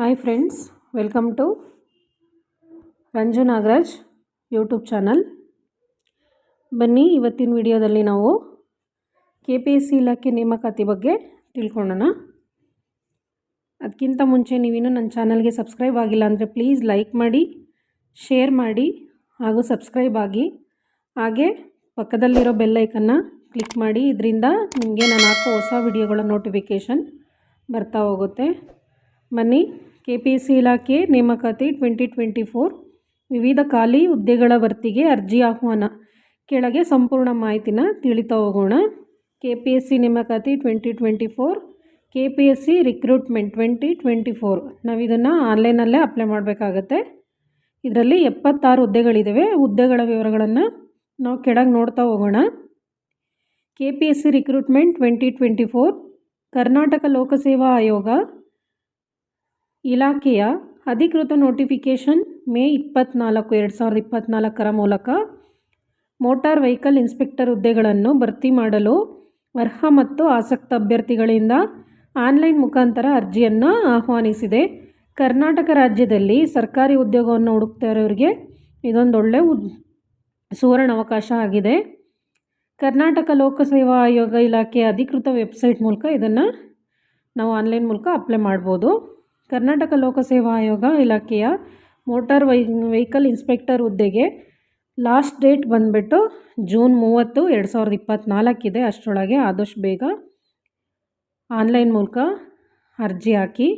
Hi friends welcome to Ranju Nagaraj YouTube channel ಬನ್ನಿ, ಇವತ್ತಿನ ವಿಡಿಯೋದಲ್ಲಿ ನಾವು ಕೆ ಪಿ ಎಸ್ ಸಿ ಇಲಾಖೆ ನೇಮಕಾತಿ ಬಗ್ಗೆ ತಿಳ್ಕೊಳ್ಳೋಣ. ಅದಕ್ಕಿಂತ ಮುಂಚೆ ನೀವಿನ್ನೂ ನನ್ನ ಚಾನಲ್ಗೆ ಸಬ್ಸ್ಕ್ರೈಬ್ ಆಗಿಲ್ಲ ಅಂದರೆ ಪ್ಲೀಸ್ ಲೈಕ್ ಮಾಡಿ ಶೇರ್ ಮಾಡಿ ಹಾಗೂ ಸಬ್ಸ್ಕ್ರೈಬ್ ಆಗಿ. ಹಾಗೆ ಪಕ್ಕದಲ್ಲಿರೋ ಬೆಲ್ಲೈಕನ್ನು ಕ್ಲಿಕ್ ಮಾಡಿ, ಇದರಿಂದ ನಿಮಗೆ ನಾನು ಹಾಕೋ ಹೊಸ ವಿಡಿಯೋಗಳ ನೋಟಿಫಿಕೇಷನ್ ಬರ್ತಾ ಹೋಗುತ್ತೆ. ಬನ್ನಿ. ಕೆ ಪಿ ಎಸ್ ಸಿ ಇಲಾಖೆ ನೇಮಕಾತಿ ಟ್ವೆಂಟಿ ಟ್ವೆಂಟಿ ಫೋರ್ ವಿವಿಧ ಖಾಲಿ ಹುದ್ದೆಗಳ ಭರ್ತಿಗೆ ಅರ್ಜಿ ಆಹ್ವಾನ. ಕೆಳಗೆ ಸಂಪೂರ್ಣ ಮಾಹಿತಿನ ತಿಳಿತಾ ಹೋಗೋಣ. ಕೆ ಪಿ ಎಸ್ ಸಿ ನೇಮಕಾತಿ twenty twenty four K P S C recruitment twenty twenty four ನಾವು ಇದನ್ನು ಆನ್ಲೈನಲ್ಲೇ ಅಪ್ಲೈ ಮಾಡಬೇಕಾಗತ್ತೆ. ಇದರಲ್ಲಿ ಎಪ್ಪತ್ತಾರು ಹುದ್ದೆಗಳಿದ್ದಾವೆ ಹುದ್ದೆಗಳ ವಿವರಗಳನ್ನು ನಾವು ಕೆಳಗೆ ನೋಡ್ತಾ ಹೋಗೋಣ. K P S C recruitment twenty twenty four Karnataka Lokaseva Aayoga ಇಲಾಖೆಯ ಅಧಿಕೃತ ನೋಟಿಫಿಕೇಷನ್ ಮೇ ಇಪ್ಪತ್ನಾಲ್ಕು, ಎರಡು ಸಾವಿರದ ಇಪ್ಪತ್ನಾಲ್ಕರ ಮೂಲಕ ಮೋಟಾರ್ ವೆಹಿಕಲ್ ಇನ್ಸ್ಪೆಕ್ಟರ್ ಹುದ್ದೆಗಳನ್ನು ಭರ್ತಿ ಮಾಡಲು ಅರ್ಹ ಮತ್ತು ಆಸಕ್ತ ಅಭ್ಯರ್ಥಿಗಳಿಂದ ಆನ್ಲೈನ್ ಮುಖಾಂತರ ಅರ್ಜಿಯನ್ನು ಆಹ್ವಾನಿಸಿದೆ. ಕರ್ನಾಟಕ ರಾಜ್ಯದಲ್ಲಿ ಸರ್ಕಾರಿ ಉದ್ಯೋಗವನ್ನು ಹುಡುಕ್ತಾ ಇರೋರಿಗೆ ಇದೊಂದು ಒಳ್ಳೆ ಉದ್, ಸುವರ್ಣ ಅವಕಾಶ ಆಗಿದೆ. ಕರ್ನಾಟಕ ಲೋಕಸೇವಾ ಆಯೋಗ ಇಲಾಖೆಯ ಅಧಿಕೃತ ವೆಬ್ಸೈಟ್ ಮೂಲಕ ಇದನ್ನು ನಾವು ಆನ್ಲೈನ್ ಮೂಲಕ ಅಪ್ಲೈ ಮಾಡ್ಬೋದು. ಕರ್ನಾಟಕ ಲೋಕಸೇವಾ ಆಯೋಗ ಇಲಾಖೆಯ ಮೋಟಾರ್ ವೈ, ವೆಹಿಕಲ್ ಇನ್ಸ್ಪೆಕ್ಟರ್ ಹುದ್ದೆಗೆ ಲಾಸ್ಟ್ ಡೇಟ್ ಬಂದುಬಿಟ್ಟು ಜೂನ್ ಮೂವತ್ತು ಎರಡು ಸಾವಿರದ ಇಪ್ಪತ್ತ್ನಾಲ್ಕಿದೆ ಅಷ್ಟರೊಳಗೆ ಆದಷ್ಟು ಬೇಗ ಆನ್ಲೈನ್ ಮೂಲಕ ಅರ್ಜಿ ಹಾಕಿ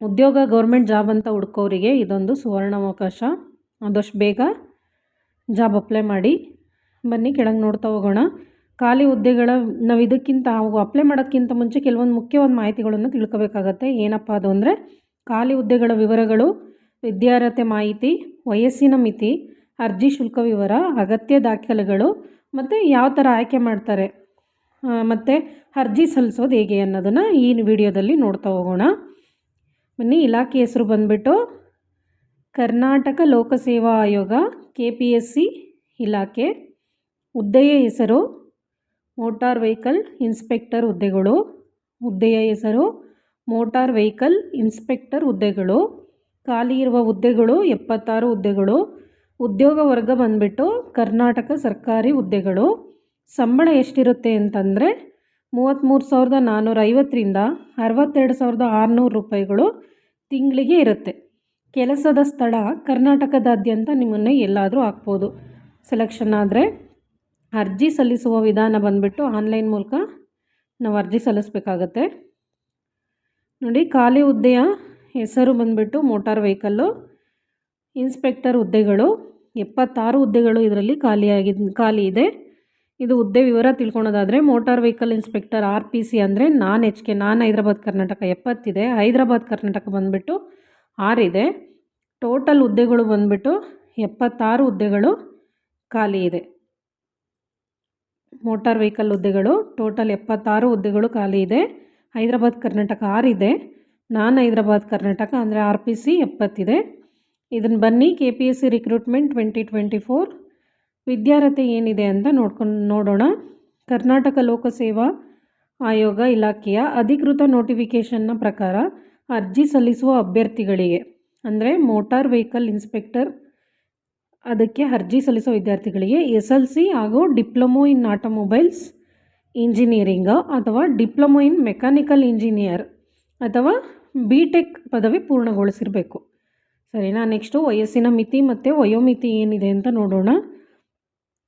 ಉದ್ಯೋಗ ಗೌರ್ಮೆಂಟ್ ಜಾಬ್ ಅಂತ ಹುಡ್ಕೋರಿಗೆ ಇದೊಂದು ಸುವರ್ಣಾವಕಾಶ. ಆದಷ್ಟು ಬೇಗ ಜಾಬ್ ಅಪ್ಲೈ ಮಾಡಿ. ಬನ್ನಿ, ಕೆಳಗೆ ನೋಡ್ತಾ ಹೋಗೋಣ. ಖಾಲಿ ಹುದ್ದೆಗಳ ನಾವು ಇದಕ್ಕಿಂತ ಅವು ಅಪ್ಲೈ ಮಾಡೋಕ್ಕಿಂತ ಮುಂಚೆ ಕೆಲವೊಂದು ಮುಖ್ಯವಾದ ಮಾಹಿತಿಗಳನ್ನು ತಿಳ್ಕೋಬೇಕಾಗತ್ತೆ. ಏನಪ್ಪ ಅದು ಅಂದರೆ ಖಾಲಿ ಹುದ್ದೆಗಳ ವಿವರಗಳು, ವಿದ್ಯಾರ್ಹತೆ ಮಾಹಿತಿ, ವಯಸ್ಸಿನ ಮಿತಿ, ಅರ್ಜಿ ಶುಲ್ಕ ವಿವರ, ಅಗತ್ಯ ದಾಖಲೆಗಳು ಮತ್ತು ಯಾವ ಥರ ಆಯ್ಕೆ ಮಾಡ್ತಾರೆ. ಮತ್ತು ಅರ್ಜಿ ಸಲ್ಲಿಸೋದು ಹೇಗೆ ಅನ್ನೋದನ್ನು ಈ ವಿಡಿಯೋದಲ್ಲಿ ನೋಡ್ತಾ ಹೋಗೋಣ. ಬನ್ನಿ, ಇಲಾಖೆ ಹೆಸರು ಬಂದುಬಿಟ್ಟು ಕರ್ನಾಟಕ ಲೋಕಸೇವಾ ಆಯೋಗ ಕೆ ಪಿ ಎಸ್ ಸಿ ಇಲಾಖೆ. ಹುದ್ದೆಯ ಹೆಸರು ಮೋಟಾರ್ ವೆಹಿಕಲ್ ಇನ್ಸ್ಪೆಕ್ಟರ್ ಹುದ್ದೆಗಳು. ಹುದ್ದೆಯ ಹೆಸರು ಮೋಟಾರ್ ವೆಹಿಕಲ್ ಇನ್ಸ್ಪೆಕ್ಟರ್ ಹುದ್ದೆಗಳು. ಖಾಲಿ ಇರುವ ಹುದ್ದೆಗಳು ಎಪ್ಪತ್ತಾರು ಹುದ್ದೆಗಳು. ಉದ್ಯೋಗ ವರ್ಗ ಬಂದ್ಬಿಟ್ಟು ಕರ್ನಾಟಕ ಸರ್ಕಾರಿ ಹುದ್ದೆಗಳು. ಸಂಬಳ ಎಷ್ಟಿರುತ್ತೆ ಅಂತಂದರೆ ಮೂವತ್ತ್ಮೂರು ಸಾವಿರದ ನಾನ್ನೂರ ಐವತ್ತರಿಂದ ಅರವತ್ತೆರಡು ಸಾವಿರದ ಆರುನೂರು ರೂಪಾಯಿಗಳು ತಿಂಗಳಿಗೆ ಇರುತ್ತೆ. ಕೆಲಸದ ಸ್ಥಳ ಕರ್ನಾಟಕದಾದ್ಯಂತ ನಿಮ್ಮನ್ನು ಎಲ್ಲಾದರೂ ಹಾಕ್ಬೋದು. ಸೆಲೆಕ್ಷನ್ ಆದರೆ ಅರ್ಜಿ ಸಲ್ಲಿಸುವ ವಿಧಾನ ಬಂದುಬಿಟ್ಟು ಆನ್ಲೈನ್ ಮೂಲಕ ನಾವು ಅರ್ಜಿ ಸಲ್ಲಿಸ್ಬೇಕಾಗತ್ತೆ. ನೋಡಿ, ಖಾಲಿ ಹುದ್ದೆಯ ಹೆಸರು ಬಂದುಬಿಟ್ಟು ಮೋಟಾರ್ ವೆಹಿಕಲ್ಲು ಇನ್ಸ್ಪೆಕ್ಟರ್ ಹುದ್ದೆಗಳು, ಎಪ್ಪತ್ತಾರು ಹುದ್ದೆಗಳು ಇದರಲ್ಲಿ ಖಾಲಿಯಾಗಿ ಖಾಲಿ ಇದೆ. ಇದು ಹುದ್ದೆ ವಿವರ ತಿಳ್ಕೊಳೋದಾದರೆ motor vehicle inspector R P C ಅಂದರೆ non H K, non Hyderabad Karnataka, ಎಪ್ಪತ್ತಿದೆ. Hyderabad Karnataka ಬಂದುಬಿಟ್ಟು ಆರಿದೆ ಟೋಟಲ್ ಹುದ್ದೆಗಳು ಬಂದುಬಿಟ್ಟು ಎಪ್ಪತ್ತಾರು ಹುದ್ದೆಗಳು ಖಾಲಿ ಇದೆ. ಮೋಟಾರ್ ವೆಹಿಕಲ್ ಹುದ್ದೆಗಳು. ಟೋಟಲ್ ಎಪ್ಪತ್ತಾರು ಹುದ್ದೆಗಳು ಖಾಲಿ ಇದೆ. ಹೈದರಾಬಾದ್, ಕರ್ನಾಟಕ ಆರಿದೆ ನಾನ್ ಹೈದರಾಬಾದ್, ಕರ್ನಾಟಕ ಅಂದರೆ ಆರ್ ಪಿ ಸಿ ಎಪ್ಪತ್ತಿದೆ ಇದನ್ನು ಬನ್ನಿ, K P S C recruitment twenty twenty four ವಿದ್ಯಾರ್ಹತೆ ಏನಿದೆ ಅಂತ ನೋಡ್ಕೊಂಡು, ನೋಡೋಣ. ಕರ್ನಾಟಕ ಲೋಕಸೇವಾ ಆಯೋಗ ಇಲಾಖೆಯ ಅಧಿಕೃತ ನೋಟಿಫಿಕೇಷನ್ನ ಪ್ರಕಾರ ಅರ್ಜಿ ಸಲ್ಲಿಸುವ ಅಭ್ಯರ್ಥಿಗಳಿಗೆ, ಅಂದರೆ ಮೋಟಾರ್ ವೆಹಿಕಲ್ ಇನ್ಸ್ಪೆಕ್ಟರ್ ಅದಕ್ಕೆ ಅರ್ಜಿ ಸಲ್ಲಿಸೋ ವಿದ್ಯಾರ್ಥಿಗಳಿಗೆ ಎಸ್ ಎಲ್ ಸಿ ಹಾಗೂ ಡಿಪ್ಲೊಮೊ ಇನ್ ಆಟೋಮೊಬೈಲ್ಸ್ ಇಂಜಿನಿಯರಿಂಗ್ ಅಥವಾ ಡಿಪ್ಲೊಮೊ ಇನ್ ಮೆಕ್ಯಾನಿಕಲ್ ಇಂಜಿನಿಯರ್ ಅಥವಾ ಬಿ ಟೆಕ್ ಪದವಿ ಪೂರ್ಣಗೊಳಿಸಿರಬೇಕು. ಸರಿನಾ? ನೆಕ್ಸ್ಟು ವಯಸ್ಸಿನ ಮಿತಿ ಮತ್ತು ವಯೋಮಿತಿ ಏನಿದೆ ಅಂತ ನೋಡೋಣ.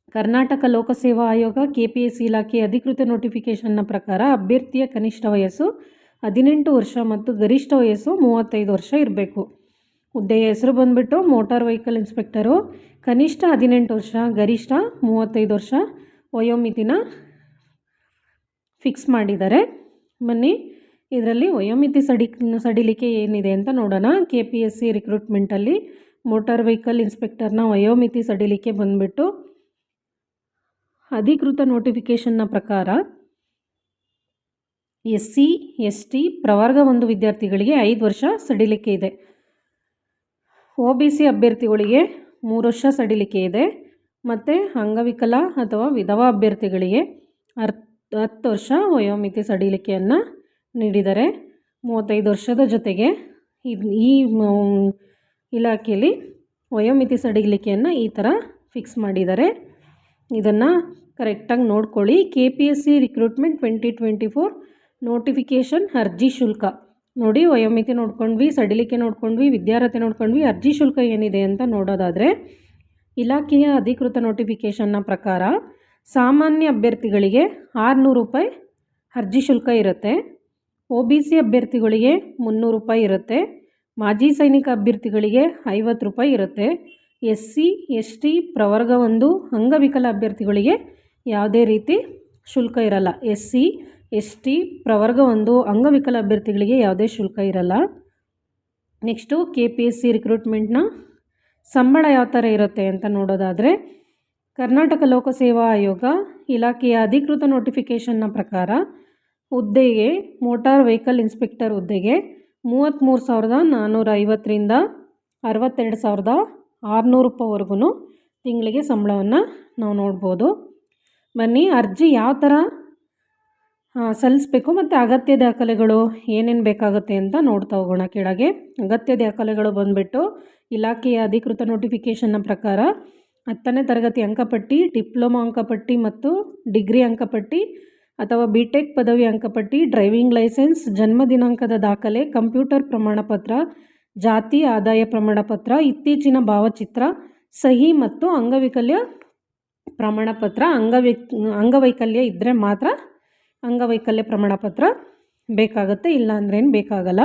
ಕರ್ನಾಟಕ ಲೋಕಸೇವಾ ಆಯೋಗ ಕೆ ಪಿ ಎಸ್ ಇಲಾಖೆ ಅಧಿಕೃತ ನೋಟಿಫಿಕೇಷನ್ನ ಪ್ರಕಾರ ಅಭ್ಯರ್ಥಿಯ ಕನಿಷ್ಠ ವಯಸ್ಸು ಹದಿನೆಂಟು ವರ್ಷ ಮತ್ತು ಗರಿಷ್ಠ ವಯಸ್ಸು ಮೂವತ್ತೈದು ವರ್ಷ ಇರಬೇಕು. ಹುದ್ದೆಯ ಹೆಸರು ಬಂದುಬಿಟ್ಟು ಮೋಟಾರ್ ವೆಹಿಕಲ್ ಇನ್ಸ್ಪೆಕ್ಟರು. ಕನಿಷ್ಠ ಹದಿನೆಂಟು ವರ್ಷ, ಗರಿಷ್ಠ ಮೂವತ್ತೈದು ವರ್ಷ ವಯೋಮಿತಿನ ಫಿಕ್ಸ್ ಮಾಡಿದ್ದಾರೆ. ಬನ್ನಿ, ಇದರಲ್ಲಿ ವಯೋಮಿತಿ ಸಡಿ, ಸಡಿಲಿಕೆ ಏನಿದೆ ಅಂತ ನೋಡೋಣ. ಕೆ ಪಿ ಎಸ್ ಸಿ ರಿಕ್ರೂಟ್ಮೆಂಟಲ್ಲಿ ಮೋಟಾರ್ ವೆಹಿಕಲ್ ಇನ್ಸ್ಪೆಕ್ಟರ್ನ ವಯೋಮಿತಿ ಸಡಿಲಿಕೆ ಬಂದುಬಿಟ್ಟು ಅಧಿಕೃತ ನೋಟಿಫಿಕೇಷನ್ನ ಪ್ರಕಾರ ಎಸ್ ಸಿ ಎಸ್ ಟಿ ಪ್ರವರ್ಗ ಒಂದು ವಿದ್ಯಾರ್ಥಿಗಳಿಗೆ ಐದು ವರ್ಷ ಸಡಿಲಿಕೆ ಇದೆ. ಒ ಬಿ ಸಿ ಅಭ್ಯರ್ಥಿಗಳಿಗೆ ಮೂರು ವರ್ಷ ಸಡಿಲಿಕೆ ಇದೆ. ಮತ್ತು ಅಂಗವಿಕಲ ಅಥವಾ ವಿಧವಾ ಅಭ್ಯರ್ಥಿಗಳಿಗೆ ಅರ್ ಹತ್ತು ವರ್ಷ ವಯೋಮಿತಿ ಸಡಿಲಿಕೆಯನ್ನು ನೀಡಿದ್ದಾರೆ ಮೂವತ್ತೈದು ವರ್ಷದ ಜೊತೆಗೆ ಇದು, ಈ ಇಲಾಖೆಯಲ್ಲಿ ವಯೋಮಿತಿ ಸಡಿಲಿಕೆಯನ್ನು ಈ ಥರ ಫಿಕ್ಸ್ ಮಾಡಿದ್ದಾರೆ ಇದನ್ನು ಕರೆಕ್ಟಾಗಿ ನೋಡ್ಕೊಳ್ಳಿ. K P S C recruitment twenty twenty four notification ಅರ್ಜಿ ಶುಲ್ಕ. ನೋಡಿ, ವಯೋಮಿತಿ ನೋಡ್ಕೊಂಡ್ವಿ, ಸಡಿಲಿಕೆ ನೋಡ್ಕೊಂಡ್ವಿ, ವಿದ್ಯಾರ್ಹತೆ ನೋಡ್ಕೊಂಡ್ವಿ, ಅರ್ಜಿ ಶುಲ್ಕ ಏನಿದೆ ಅಂತ ನೋಡೋದಾದರೆ ಇಲಾಖೆಯ ಅಧಿಕೃತ ನೋಟಿಫಿಕೇಷನ್ನ ಪ್ರಕಾರ ಸಾಮಾನ್ಯ ಅಭ್ಯರ್ಥಿಗಳಿಗೆ ಆರುನೂರು ರೂಪಾಯಿ ಅರ್ಜಿ ಶುಲ್ಕ ಇರುತ್ತೆ. ಒ ಬಿ ಸಿ ಅಭ್ಯರ್ಥಿಗಳಿಗೆ ಮುನ್ನೂರು ರೂಪಾಯಿ ಇರುತ್ತೆ. ಮಾಜಿ ಸೈನಿಕ ಅಭ್ಯರ್ಥಿಗಳಿಗೆ ಐವತ್ತು ರೂಪಾಯಿ ಇರುತ್ತೆ. ಎಸ್ ಸಿ, ಎಸ್ ಟಿ, ಪ್ರವರ್ಗ ಒಂದು, ಅಂಗವಿಕಲ ಅಭ್ಯರ್ಥಿಗಳಿಗೆ ಯಾವುದೇ ರೀತಿ ಶುಲ್ಕ ಇರಲ್ಲ. ಎಸ್ ಸಿ ಎಸ್ ಟಿ ಪ್ರವರ್ಗ ಒಂದು ಅಂಗವಿಕಲ ಅಭ್ಯರ್ಥಿಗಳಿಗೆ ಯಾವುದೇ ಶುಲ್ಕ ಇರಲ್ಲ. Next K P S C ರಿಕ್ರೂಟ್ಮೆಂಟ್ನ ಸಂಬಳ ಯಾವ ಥರ ಇರುತ್ತೆ ಅಂತ ನೋಡೋದಾದರೆ, ಕರ್ನಾಟಕ ಲೋಕಸೇವಾ ಆಯೋಗ ಇಲಾಖೆಯ ಅಧಿಕೃತ ನೋಟಿಫಿಕೇಷನ್ನ ಪ್ರಕಾರ ಹುದ್ದೆಗೆ ಮೋಟಾರ್ ವೆಹಿಕಲ್ ಇನ್ಸ್ಪೆಕ್ಟರ್ ಹುದ್ದೆಗೆ ಮೂವತ್ತ್ಮೂರು ಸಾವಿರದ ನಾನ್ನೂರ ಐವತ್ತರಿಂದ ಅರವತ್ತೆರಡು ಸಾವಿರದ ಆರುನೂರು ರೂಪಾಯಿವರೆಗೂ ತಿಂಗಳಿಗೆ ಸಂಬಳವನ್ನು ನಾವು ನೋಡ್ಬೋದು. ಬನ್ನಿ ಅರ್ಜಿ ಯಾವ ಥರ ಸಲ್ಲಿಸ್ಬೇಕು ಮತ್ತು ಅಗತ್ಯ ದಾಖಲೆಗಳು ಏನೇನು ಬೇಕಾಗುತ್ತೆ ಅಂತ ನೋಡ್ತಾ ಹೋಗೋಣ ಕೆಳಗೆ. ಅಗತ್ಯ ದಾಖಲೆಗಳು ಬಂದುಬಿಟ್ಟು ಇಲಾಖೆಯ ಅಧಿಕೃತ ನೋಟಿಫಿಕೇಶನ್ನ ಪ್ರಕಾರ ಹತ್ತನೇ ತರಗತಿ ಅಂಕಪಟ್ಟಿ, ಡಿಪ್ಲೊಮಾ ಅಂಕಪಟ್ಟಿ ಮತ್ತು ಡಿಗ್ರಿ ಅಂಕಪಟ್ಟಿ ಅಥವಾ ಬಿ ಟೆಕ್ ಪದವಿ ಅಂಕಪಟ್ಟಿ ಡ್ರೈವಿಂಗ್ ಲೈಸೆನ್ಸ್ ಜನ್ಮ ದಿನಾಂಕದ ದಾಖಲೆ ಕಂಪ್ಯೂಟರ್ ಪ್ರಮಾಣಪತ್ರ, ಜಾತಿ ಆದಾಯ ಪ್ರಮಾಣಪತ್ರ, ಇತ್ತೀಚಿನ ಭಾವಚಿತ್ರ, ಸಹಿ ಮತ್ತು ಅಂಗವಿಕಲ್ಯ ಪ್ರಮಾಣಪತ್ರ, ಅಂಗವೈ ಅಂಗವೈಕಲ್ಯ ಇದ್ದರೆ ಮಾತ್ರ ಅಂಗವೈಕಲ್ಯ ಪ್ರಮಾಣಪತ್ರ ಬೇಕಾಗುತ್ತೆ ಇಲ್ಲ ಅಂದ್ರೇನು ಬೇಕಾಗಲ್ಲ.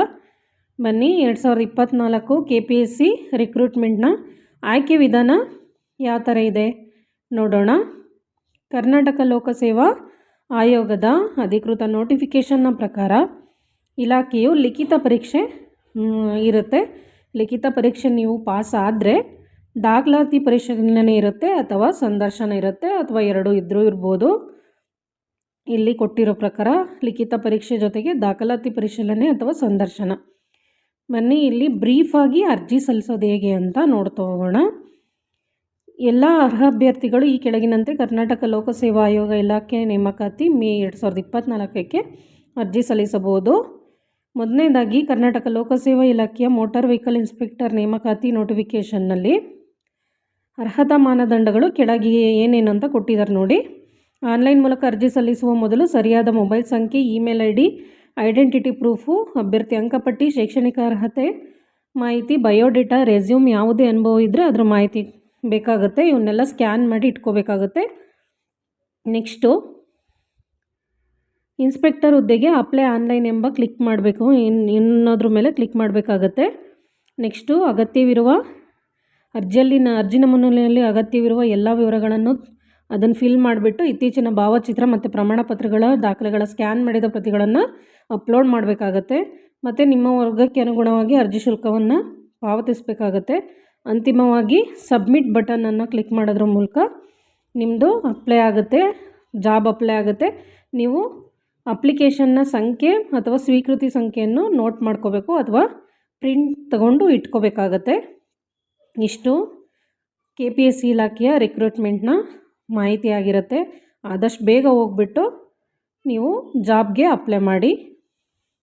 ಬನ್ನಿ, ಎರಡು ಸಾವಿರದ ಇಪ್ಪತ್ತ್ನಾಲ್ಕು ಕೆ ಪಿ ಎಸ್ ಸಿ ರಿಕ್ರೂಟ್ಮೆಂಟ್ನ ಆಯ್ಕೆ ವಿಧಾನ ಯಾವ ಥರ ಇದೆ ನೋಡೋಣ. ಕರ್ನಾಟಕ ಲೋಕಸೇವಾ ಆಯೋಗದ ಅಧಿಕೃತ ನೋಟಿಫಿಕೇಷನ್ನ ಪ್ರಕಾರ ಇಲಾಖೆಯು ಲಿಖಿತ ಪರೀಕ್ಷೆ ಇರುತ್ತೆ. ಲಿಖಿತ ಪರೀಕ್ಷೆ ನೀವು ಪಾಸ್ ಆದರೆ ದಾಖಲಾತಿ ಪರಿಶೀಲನೆ ಇರುತ್ತೆ ಅಥವಾ ಸಂದರ್ಶನ ಇರುತ್ತೆ ಅಥವಾ ಎರಡು ಇದ್ದರೂ ಇರ್ಬೋದು. ಇಲ್ಲಿ ಕೊಟ್ಟಿರೋ ಪ್ರಕಾರ ಲಿಖಿತ ಪರೀಕ್ಷೆ ಜೊತೆಗೆ ದಾಖಲಾತಿ ಪರಿಶೀಲನೆ ಅಥವಾ ಸಂದರ್ಶನ. ಬನ್ನಿ, ಇಲ್ಲಿ ಬ್ರೀಫಾಗಿ ಅರ್ಜಿ ಸಲ್ಲಿಸೋದು ಹೇಗೆ ಅಂತ ನೋಡ್ತಾ ಹೋಗೋಣ. ಎಲ್ಲ ಅರ್ಹ ಅಭ್ಯರ್ಥಿಗಳು ಈ ಕೆಳಗಿನಂತೆ ಕರ್ನಾಟಕ ಲೋಕಸೇವಾ ಆಯೋಗ ಇಲಾಖೆ ನೇಮಕಾತಿ ಮೇ ಎರಡು ಸಾವಿರದ ಇಪ್ಪತ್ತ್ನಾಲ್ಕಕ್ಕೆ ಅರ್ಜಿ ಸಲ್ಲಿಸಬಹುದು. ಮೊದಲನೇದಾಗಿ ಕರ್ನಾಟಕ ಲೋಕಸೇವಾ ಇಲಾಖೆಯ ಮೋಟಾರ್ ವೆಹಿಕಲ್ ಇನ್ಸ್ಪೆಕ್ಟರ್ ನೇಮಕಾತಿ ನೋಟಿಫಿಕೇಷನ್ನಲ್ಲಿ ಅರ್ಹತಾ ಮಾನದಂಡಗಳು ಕೆಳಗೆ ಏನೇನು ಅಂತ ಕೊಟ್ಟಿದ್ದಾರೆ ನೋಡಿ. ಆನ್ಲೈನ್ ಮೂಲಕ ಅರ್ಜಿ ಸಲ್ಲಿಸುವ ಮೊದಲು ಸರಿಯಾದ ಮೊಬೈಲ್ ಸಂಖ್ಯೆ, email I D identity proof, ಅಭ್ಯರ್ಥಿ ಅಂಕಪಟ್ಟಿ, ಶೈಕ್ಷಣಿಕ ಅರ್ಹತೆ, ಮಾಹಿತಿ, ಬಯೋಡೇಟಾ, ರೆಸ್ಯೂಮ್ ಯಾವುದೇ ಅನುಭವ ಇದ್ದರೆ ಅದರ ಮಾಹಿತಿ ಬೇಕಾಗುತ್ತೆ. ಇವನ್ನೆಲ್ಲ ಸ್ಕ್ಯಾನ್ ಮಾಡಿ ಇಟ್ಕೋಬೇಕಾಗುತ್ತೆ. ನೆಕ್ಸ್ಟು, ಇನ್ಸ್ಪೆಕ್ಟರ್ ಹುದ್ದೆಗೆ ಅಪ್ಲೈ ಆನ್ಲೈನ್ ಎಂಬ ಕ್ಲಿಕ್ ಮಾಡಬೇಕು. ಇನ್, ಇನ್ನೋದ್ರ ಮೇಲೆ ಕ್ಲಿಕ್ ಮಾಡಬೇಕಾಗತ್ತೆ. ನೆಕ್ಸ್ಟು, ಅಗತ್ಯವಿರುವ ಅರ್ಜಿಯಲ್ಲಿನ, ಅರ್ಜಿ ನಮೂನೆಯಲ್ಲಿ ಅಗತ್ಯವಿರುವ ಎಲ್ಲ ವಿವರಗಳನ್ನು ಅದನ್ನು ಫಿಲ್ ಮಾಡಿಬಿಟ್ಟು ಇತ್ತೀಚಿನ ಭಾವಚಿತ್ರ ಮತ್ತು ಪ್ರಮಾಣ ಪತ್ರಗಳ ದಾಖಲೆಗಳ ಸ್ಕ್ಯಾನ್ ಮಾಡಿದ ಪ್ರತಿಗಳನ್ನು ಅಪ್ಲೋಡ್ ಮಾಡಬೇಕಾಗತ್ತೆ. ಮತ್ತು ನಿಮ್ಮ ವರ್ಗಕ್ಕೆ ಅನುಗುಣವಾಗಿ ಅರ್ಜಿ ಶುಲ್ಕವನ್ನು ಪಾವತಿಸಬೇಕಾಗತ್ತೆ. ಅಂತಿಮವಾಗಿ ಸಬ್ಮಿಟ್ ಬಟನನ್ನು ಕ್ಲಿಕ್ ಮಾಡೋದ್ರ ಮೂಲಕ ನಿಮ್ಮದು ಅಪ್ಲೈ ಆಗುತ್ತೆ ಜಾಬ್ ಅಪ್ಲೈ ಆಗುತ್ತೆ. ನೀವು ಅಪ್ಲಿಕೇಶನ್ನ ಸಂಖ್ಯೆ ಅಥವಾ ಸ್ವೀಕೃತಿ ಸಂಖ್ಯೆಯನ್ನು ನೋಟ್ ಮಾಡ್ಕೋಬೇಕು ಅಥವಾ ಪ್ರಿಂಟ್ ತಗೊಂಡು ಇಟ್ಕೋಬೇಕಾಗತ್ತೆ. ಇಷ್ಟು ಕೆ ಪಿ ಎಸ್ ಸಿ ಇಲಾಖೆಯ ರಿಕ್ರೂಟ್ಮೆಂಟ್ನ ಮಾಹಿತಿ ಆಗಿರುತ್ತೆ. ಆದಷ್ಟು ಬೇಗ ಹೋಗ್ಬಿಟ್ಟು ನೀವು ಜಾಬ್ಗೆ ಅಪ್ಲೈ ಮಾಡಿ.